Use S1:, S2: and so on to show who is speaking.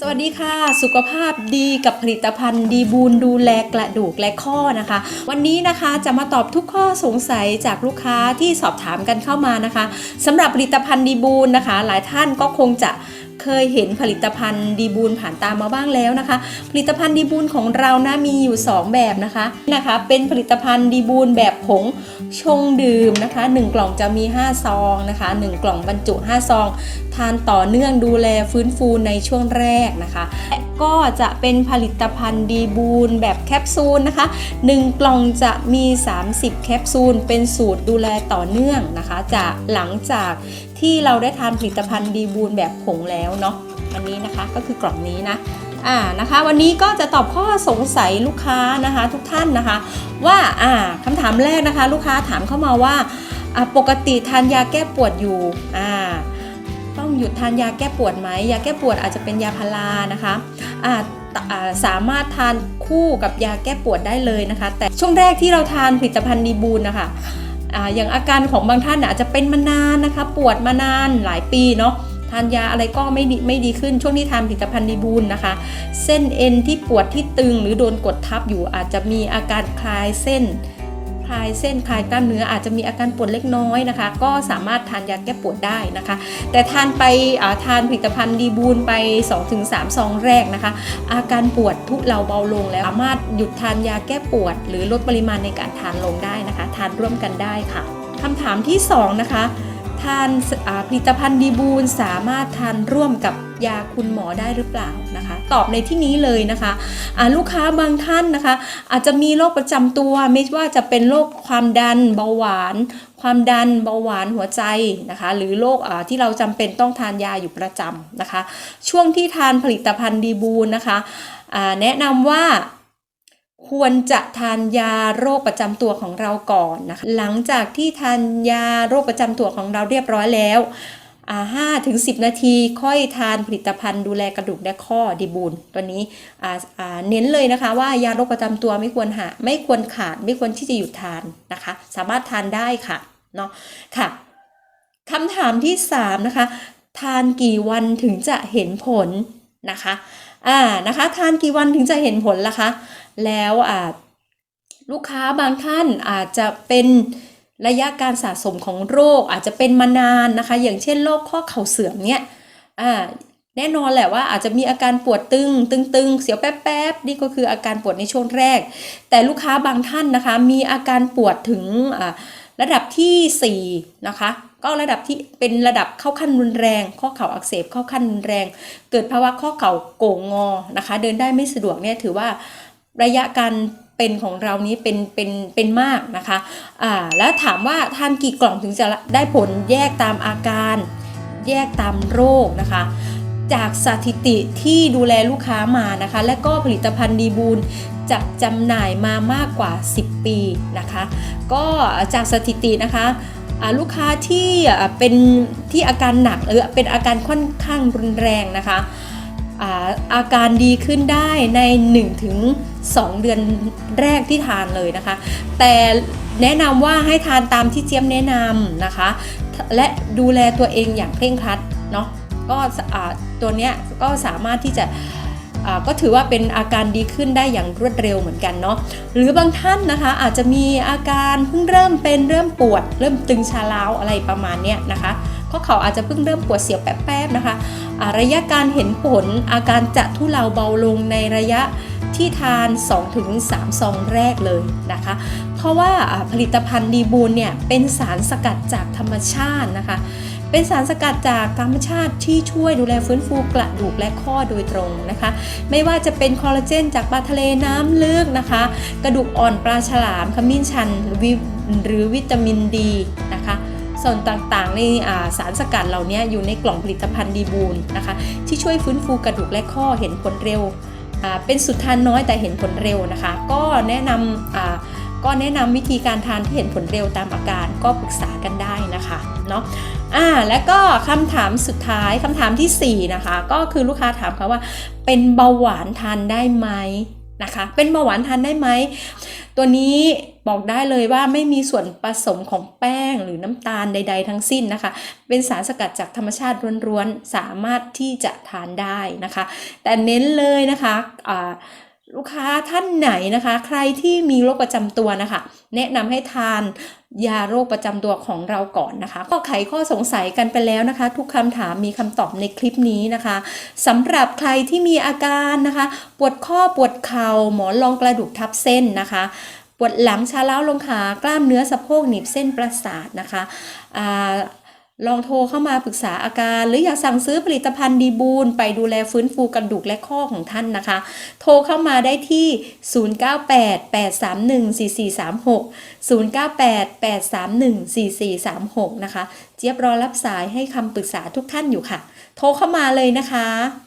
S1: สวัสดีค่ะ สุขภาพดีกับผลิตภัณฑ์ดีบูนดูแลกระดูกและข้อนะคะ วันนี้นะคะจะมาตอบทุกข้อสงสัยจากลูกค้าที่สอบถามกันเข้ามานะคะสำหรับผลิตภัณฑ์ดีบูนนะคะ หลายท่านก็คงจะ เคยเห็นผลิตภัณฑ์ดีบูนผ่านตามมาบ้างแล้วนะคะ ผลิตภัณฑ์ดีบูนของเรานะมีอยู่ 2 แบบนะคะนะคะ เป็นผลิตภัณฑ์ดีบูนแบบผงชงดื่มนะคะ 1 กล่องจะมี 5 ซองนะคะ 1 กล่องบรรจุ 5 ซอง ทานต่อเนื่องดูแลฟื้นฟูในช่วงแรกนะคะและก็จะเป็นผลิตภัณฑ์ดีบูนแบบแคปซูลนะคะ 1 กล่องจะมี 30 แคปซูล เป็นสูตรดูแลต่อเนื่องนะคะ จากหลังจากที่เราได้ทานผลิตภัณฑ์ดีบูนแบบผงแล้วเนาะอันนี้นะคะก็คือกล่องนี้นะอ่านะคะ วันนี้ก็จะตอบข้อสงสัยลูกค้านะคะ ทุกท่านนะคะ ว่าอ่าคำถามแรกนะคะ ลูกค้าถามเข้ามาว่าปกติทานยาแก้ปวดอยู่อ่าต้องหยุดทานยาแก้ปวดไหมยาแก้ปวดอาจจะเป็นยาพารานะคะอ่าตอ่าสามารถทานคู่กับยาแก้ปวดได้เลยนะคะ แต่ช่วงแรกที่เราทานผลิตภัณฑ์ดีบูลนะคะ อย่างอาการของบางท่านอาจจะเป็นมานานนะคะ ปวดมานานหลายปีเนาะทานยาอะไรก็ไม่ดีไม่ดีขึ้น ช่วงที่ทานผลิตภัณฑ์ดีบูลนะคะ เส้นเอ็นที่ปวดที่ตึงหรือโดนกดทับอยู่อาจจะมีอาการคลายเส้น คลายเส้นคลายกล้ามเนื้ออาจจะมีอาการปวดเล็กน้อยนะคะ ก็สามารถทานยาแก้ปวดได้นะคะ แต่ทานไปาทานผลิตภัณฑ์ดีบูนไป 2-3 ซองแรกนะคะ อาการปวดทุเลาเบาลงแล้วสามารถหยุดทานยาแก้ปวด หรือลดปริมาณในการทานลงได้นะคะ ทานร่วมกันได้ค่ะคำถามที่สองนะคะทานผลิตภัณฑ์ดีบูนสามารถทานร่วมกับ ยาคุณหมอได้หรือเปล่านะคะ ตอบในที่นี้เลยนะคะลูกค้าบางท่านนะคะ อาจจะมีโรคประจำตัวไม่ว่าจะเป็นโรคความดันเบาหวาน ความดันเบาหวานหัวใจนะคะ หรือโรคที่เราจำเป็นต้องทานยาอยู่ประจำนะคะ ช่วงที่ทานผลิตภัณฑ์ดีบูนนะคะอ่าแนะนำว่าควรจะทานยาโรคประจำตัวของเราก่อนนะคะ หลังจากที่ทานยาโรคประจำตัวของเราเรียบร้อยแล้ว ห้าถึงสินาทีค่อยทานผลิตภัณฑ์ดูแลกระดูกและข้อดีบูนตัวนี้อ่าอ่าเน้นเลยนะคะว่ายาโรคประจำตัวไม่ควรหาไม่ควรขาดไม่ควรที่จะหยุดทานนะคะ สามารถทานได้ค่ะเนาะค่ะคำถามที่สามนะคะ ทานกี่วันถึงจะเห็นผลนะคะอ่านะคะ ทานกี่วันถึงจะเห็นผลล่ะคะ แล้วอ่าลูกค้าบางท่านอาจจะเป็น ระยะการสะสมของโรคอาจจะเป็นมานานนะคะ อย่างเช่นโรคข้อเข่าเสื่อมเนี่ยอ่าแน่นอนแหละว่าอาจจะมีอาการปวดตึง ตึงๆ เสียวแป๊บๆ นี่ก็คืออาการปวดในช่วงแรก แต่ลูกค้าบางท่านนะคะ มีอาการปวดถึงระดับที่ 4 นะคะ ก็ระดับที่เป็นระดับเข้าขั้นรุนแรง ข้อเข่าอักเสบเข้าขั้นรุนแรง เกิดภาวะข้อเข่าโก่งงอนะคะ เดินได้ไม่สะดวกเนี่ยถือว่าระยะการ เป็นของเรานี้เป็นเป็นเป็นมากนะคะอ่าแล้วถามว่าทานกี่กล่องถึงจะได้ผลแยกตามอาการ แยกตามโรคนะคะ จากสถิติที่ดูแลลูกค้ามานะคะ และก็ผลิตภัณฑ์ดีบูลจับจำหน่ายมามากกว่า 10 ปีนะคะ ก็จากสถิตินะคะอ่าลูกค้าที่อ่าเป็นที่อาการหนักหรือเป็นอาการค่อนข้างรุนแรงนะคะ อาอาการดีขึ้นได้ใน 1-2 เดือนแรกที่ทานเลยนะคะ แต่แนะนำว่าให้ทานตามที่เจี๊ยบแนะนำนะคะ และดูแลตัวเองอย่างเคร่งครัดเนาะก็ตัวเนี้ยก็สามารถที่จะก็ถือว่าเป็นอาการดีขึ้นได้อย่างรวดเร็วเหมือนกันเนาะหรือบางท่านนะคะอาจจะมีอาการเพิ่งเริ่มเป็นเริ่มปวด เริ่มตึงชาล้าวอะไรประมาณเนี้ยนะคะ ข้อเข่าอาจจะเพิ่งเริ่มปวดเสียวแป๊บๆนะคะอ่าระยะการเห็นผลอาการจะทุเลาเบาลงในระยะที่ทาน 2-3 ซองแรกเลยนะคะ เพราะว่าผลิตภัณฑ์ดีบูลเนี่ยเป็นสารสกัดจากธรรมชาตินะคะ เป็นสารสกัดจากธรรมชาติที่ช่วยดูแลฟื้นฟูกระดูกและข้อโดยตรงนะคะ ไม่ว่าจะเป็นคอลลาเจนจากปลาทะเลน้ำลึกนะคะ กระดูกอ่อนปลาฉลามขมิ้นชันหรือวิตามินดีนะคะ ส่วนต่างๆในาสารสกัดเหล่านี้อยู่ในกล่องผลิตภัณฑ์ดีบูลนะคะ ที่ช่วยฟื้นฟูกระดูกและข้อเห็นผลเร็ว เป็นสุดทานน้อยแต่เห็นผลเร็วนะคะ ก็แนะนำก็แนะนำวิธีการทานที่เห็นผลเร็วตามอาการก็ปรึกษากันได้นะคะเนาะอ่าแล้วก็คำถามสุดท้ายคำถามทีสี่4 นะคะ ก็คือลูกค้าถามเขาว่า เป็นเบาหวานทานได้ไหมนะคะ เป็นเบาหวานทานได้ไหม ตัวนี้ บอกได้เลยว่าไม่มีส่วนผสมของแป้งหรือน้ำตาลใด ๆ ทั้งสิ้นนะคะ เป็นสารสกัดจากธรรมชาติล้วนๆ สามารถที่จะทานได้นะคะ แต่เน้นเลยนะคะลูกค้าท่านไหนนะคะ ใครที่มีโรคประจำตัวนะคะ แนะนำให้ทานยาโรคประจำตัวของเราก่อนนะคะ ก็ไขข้อสงสัยกันไปแล้วนะคะ ทุกคำถามมีคำตอบในคลิปนี้นะคะสำหรับใครที่มีอาการนะคะ ปวดข้อปวดเข่าหมอนรองกระดูกทับเส้นนะคะ ปวดหลังชาเล้าลงขากล้ามเนื้อสะโพกหนีบเส้นประสาทนะคะอลองโทรเข้ามาปรึกษาอาการ หรืออยากสั่งซื้อผลิตภัณฑ์ดีบูนไปดูแลฟื้นฟูกระดูกและข้อของท่านนะคะ โทรเข้ามาได้ที่ 0988314436 0988314436 นะคะ เจี๊ยบรอรับสายให้คำปรึกษาทุกท่านอยู่ค่ะ โทรเข้ามาเลยนะคะ